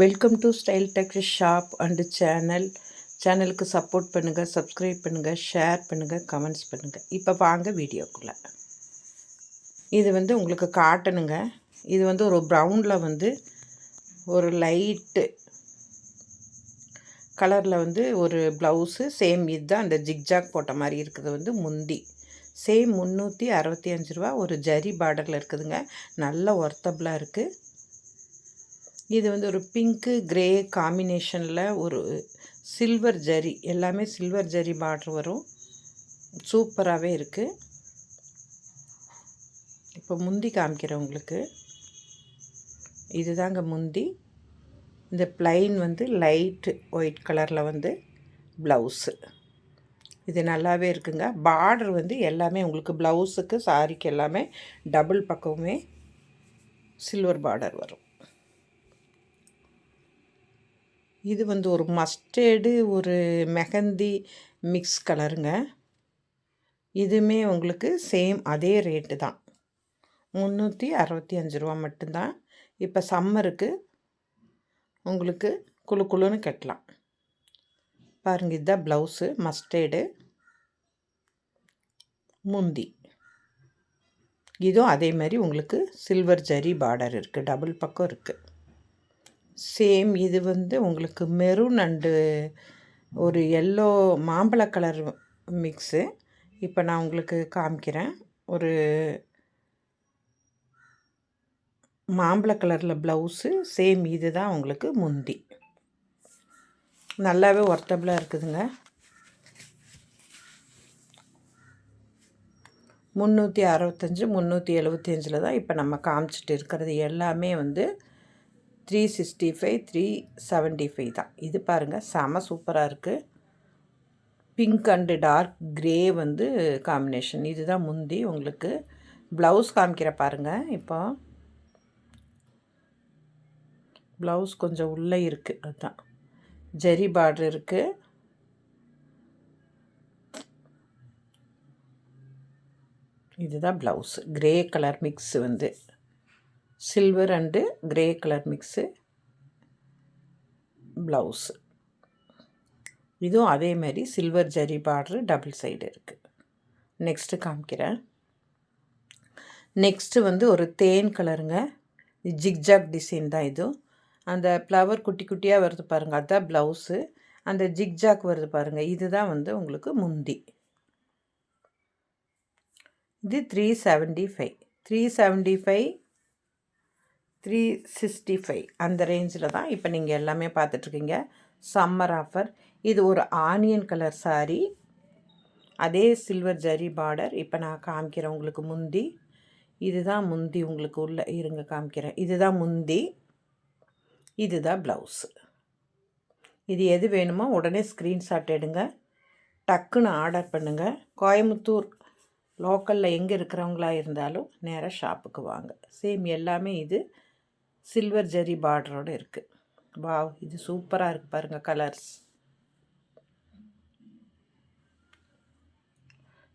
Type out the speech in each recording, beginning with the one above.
Welcome to style tech shop and channel சேனலுக்கு support பண்ணுங்கள் subscribe பண்ணுங்கள் ஷேர் பண்ணுங்கள் கமெண்ட்ஸ் பண்ணுங்கள் இப்போ வாங்க வீடியோக்குள்ளே. இது வந்து உங்களுக்கு காட்டணுங்க. இது வந்து ஒரு ப்ரௌனில் வந்து ஒரு லைட்டு கலரில் வந்து ஒரு ப்ளவுஸு சேம் இதுதான். அந்த ஜிக்ஜாக் போட்ட மாதிரி இருக்குது வந்து முந்தி. சேம் முந்நூற்றி அறுபத்தி அஞ்சு ரூபா ஒரு ஜரி பார்டரில் இருக்குதுங்க. நல்ல ஒர்த்தபிளாக இருக்குது இது வந்து ஒரு பிங்க்கு கிரே காம்பினேஷனில் ஒரு சில்வர் ஜரி எல்லாமே சில்வர் ஜரி பார்டர் வரும். சூப்பராகவே இருக்குது இப்போ முந்தி காமிக்கிறேன் உங்களுக்கு. இதுதாங்க முந்தி. இந்த பிளைன் வந்து லைட்டு ஒயிட் கலரில் வந்து ப்ளவுஸு. இது நல்லாவே இருக்குங்க. பார்டர் வந்து எல்லாமே உங்களுக்கு ப்ளவுஸுக்கு சாரிக்கு எல்லாமே டபுள் பக்கமுமே சில்வர் பார்டர் வரும். இது வந்து ஒரு மஸ்டேடு ஒரு மெஹந்தி மிக்ஸ் கலருங்க இதுவுமே உங்களுக்கு சேம் அதே ரேட்டு தான். முந்நூற்றி அறுபத்தி அஞ்சு ரூபா மட்டும்தான். இப்போ சம்மருக்கு உங்களுக்கு குழு குழுன்னு கட்டலாம். பாருங்கள் இதுதான் ப்ளவுஸு மஸ்டேடு முந்தி. இதுவும் அதே மாதிரி உங்களுக்கு சில்வர் ஜரி பார்டர் இருக்குது டபுள் பக்கம் இருக்குது சேம் இது வந்து உங்களுக்கு மெரூன் அண்டு ஒரு எல்லோ மாம்பழ கலர் மிக்ஸு இப்போ நான் உங்களுக்கு காமிக்கிறேன். ஒரு மாம்பழ கலரில் ப்ளவுஸு சேம் இது தான் உங்களுக்கு முந்தி. நல்லாவே ஒர்த்தபிளாக இருக்குதுங்க. முந்நூற்றி அறுபத்தஞ்சு முந்நூற்றி எழுபத்தஞ்சில் தான் இப்போ நம்ம காமிச்சிட்டு இருக்கிறது எல்லாமே வந்து three sixty five three seventy five தான். இது பாருங்கள் செம சூப்பராக இருக்குது பிங்க் அண்டு டார்க் க்ரே வந்து காம்பினேஷன் இதுதான் முந்தி உங்களுக்கு ப்ளவுஸ் காமிக்கிற பாருங்கள் இப்போ. ப்ளவுஸ் கொஞ்சம் உள்ளே இருக்குது அதுதான் ஜெரி பார்டர் இருக்குது இதுதான் ப்ளவுஸு க்ரே கலர் மிக்ஸ் வந்து. Silver and grey colour mix blouse இதுவும் அதே மாதிரி silver zari border double side இருக்குது நெக்ஸ்ட்டு காமிக்கிறேன். நெக்ஸ்ட்டு வந்து ஒரு தேன் கலருங்க. ஜிக்ஜாக் டிசைன் தான் இதுவும் அந்த ஃப்ளவர் குட்டி குட்டியாக வருது பாருங்கள் அதுதான் ப்ளவுஸு அந்த ஜிக்ஜாக் வருது பாருங்கள் இதுதான் வந்து உங்களுக்கு முந்தி. இது three seventy five three seventy five three sixty five அந்த ரேஞ்சில் தான் இப்போ நீங்கள் எல்லாமே பார்த்துட்ருக்கீங்க. சம்மர் ஆஃபர் இது ஒரு ஆனியன் கலர் சாரீ அதே சில்வர் ஜரி பார்டர் இப்போ நான் காமிக்கிறேன் உங்களுக்கு முந்தி. இதுதான் முந்தி உங்களுக்கு உள்ளே இருங்க காமிக்கிறேன். இதுதான் முந்தி. இதுதான் ப்ளவுஸு இது எது வேணுமோ உடனே ஸ்க்ரீன்ஷாட் எடுங்க. டக்குன்னு ஆர்டர் பண்ணுங்கள் கோயம்புத்தூர் லோக்கலில் எங்கே இருக்கிறவங்களா இருந்தாலும் நேராக ஷாப்புக்கு வாங்க. சேம் எல்லாமே இது. சில்வர் ஜெரி பார்டரோடு இருக்குது வாவ் இது சூப்பராக இருக்குது பாருங்கள் colours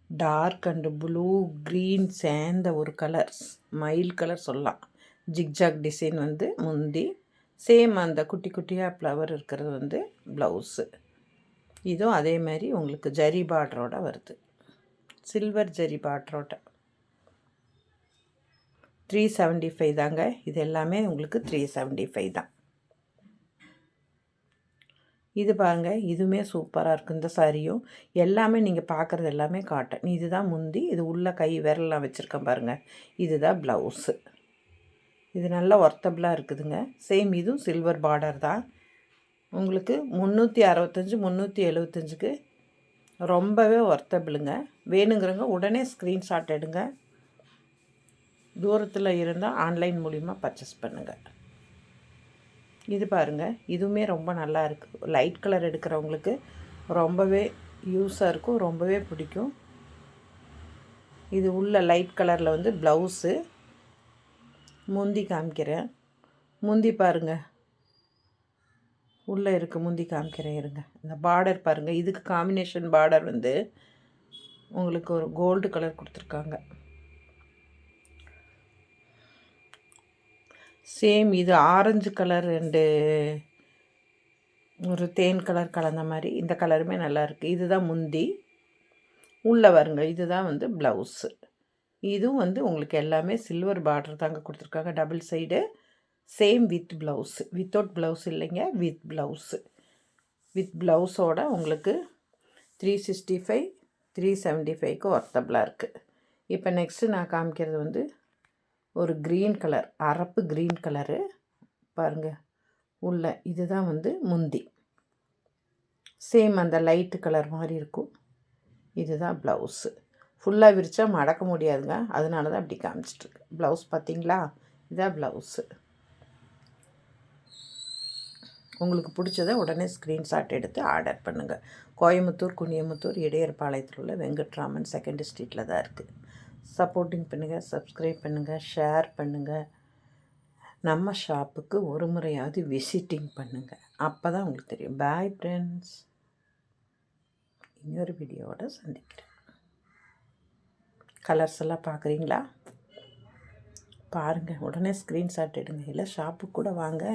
dark and blue green சேர்ந்த ஒரு கலர்ஸ் மயில் கலர் சொல்லலாம். ஜிக்ஜாக் டிசைன் வந்து முந்தி. சேம் அந்த குட்டி குட்டியாக ஃப்ளவர் இருக்கிறது வந்து ப்ளவுஸு இதுவும் அதே மாதிரி உங்களுக்கு ஜரி பார்டரோட வருது. சில்வர் ஜரி பார்டரோட த்ரீ செவன்ட்டி ஃபைவ் தாங்க. இது எல்லாமே உங்களுக்கு த்ரீ செவன்ட்டி ஃபைவ் தான். இது பாருங்கள் இதுவுமே சூப்பராக இருக்குது இந்த சாரியும். எல்லாமே நீங்கள் பார்க்குறது எல்லாமே காட்டன் இதுதான் முந்தி இது உள்ள கை விரலாம் வச்சுருக்கேன் பாருங்கள் இதுதான் ப்ளவுஸு இது நல்லா ஒர்த்தபிளாக இருக்குதுங்க. சேம் இதுவும் சில்வர் பார்டர் தான். உங்களுக்கு முந்நூற்றி அறுபத்தஞ்சி முந்நூற்றி எழுபத்தஞ்சுக்கு ரொம்பவே ஒர்த்தபிளுங்க வேணுங்கிறவங்க உடனே ஸ்க்ரீன்ஷாட் எடுங்க. தூரத்தில் இருந்தால் ஆன்லைன் மூலிமா பர்ச்சேஸ் பண்ணுங்கள் இது பாருங்கள் இதுவுமே ரொம்ப நல்லா இருக்குது லைட் கலர் எடுக்கிறவங்களுக்கு ரொம்பவே யூஸாக இருக்கும் ரொம்பவே பிடிக்கும். இது உள்ள லைட் கலரில் வந்து ப்ளவுஸு முந்தி காமிக்கிறேன். முந்தி பாருங்கள் உள்ளே இருக்குது முந்தி காமிக்கிறேன் இருங்க. இந்த பார்டர் பாருங்கள் இதுக்கு காம்பினேஷன் பார்டர் வந்து உங்களுக்கு ஒரு கோல்டு கலர் கொடுத்துருக்காங்க. சேம் இது ஆரஞ்சு கலர் ரெண்டு ஒரு தேன் கலர் கலந்த மாதிரி. இந்த கலருமே நல்லாயிருக்கு இதுதான் முந்தி. உள்ளே வருங்க. இதுதான் வந்து ப்ளவுஸு இதுவும் வந்து உங்களுக்கு எல்லாமே சில்வர் பார்டர் தாங்க கொடுத்துருக்காங்க. Double side same with blouse without blouse இல்லைங்க. வித் ப்ளவுஸு வித் ப்ளவுஸோட உங்களுக்கு three sixty five three seventy ஃபைவ்க்கு ஒர்த்தபிளாக இருக்குது இப்போ நெக்ஸ்ட்டு நான் காமிக்கிறது வந்து ஒரு க்ரீன் கலர் அரப்பு க்ரீன் கலரு பாருங்கள் உள்ள இதுதான் வந்து முந்தி. சேம் அந்த லைட்டு கலர் மாதிரி இருக்கும். இதுதான் ப்ளவுஸு ஃபுல்லாக விரித்தா மடக்க முடியாதுங்க. அதனால தான் அப்படி காமிச்சிட்ருக்கு ப்ளவுஸ் பார்த்தீங்களா இதான் ப்ளவுஸு உங்களுக்கு பிடிச்சத உடனே ஸ்க்ரீன்ஷாட் எடுத்து ஆர்டர் பண்ணுங்கள் கோயம்புத்தூர் குனியமுத்தூர் இடையர்பாளையத்தில் உள்ள வெங்கட்ராமன் செகண்ட் ஸ்ட்ரீட்டில் தான் இருக்குது சப்போர்ட்டிங் பண்ணுங்கள் சப்ஸ்கிரைப் பண்ணுங்கள் ஷேர் பண்ணுங்கள் நம்ம ஷாப்புக்கு ஒரு முறையாவது விசிட்டிங் பண்ணுங்கள் அப்போ தான் உங்களுக்கு தெரியும். பாய் ஃப்ரெண்ட்ஸ் இன்னொரு வீடியோவோட சந்திக்கிறேன். கலர்ஸ் எல்லாம் பார்க்குறீங்களா? பாருங்கள் உடனே ஸ்க்ரீன்ஷாட் எடுங்க. இல்லை ஷாப்புக்கு கூட வாங்க.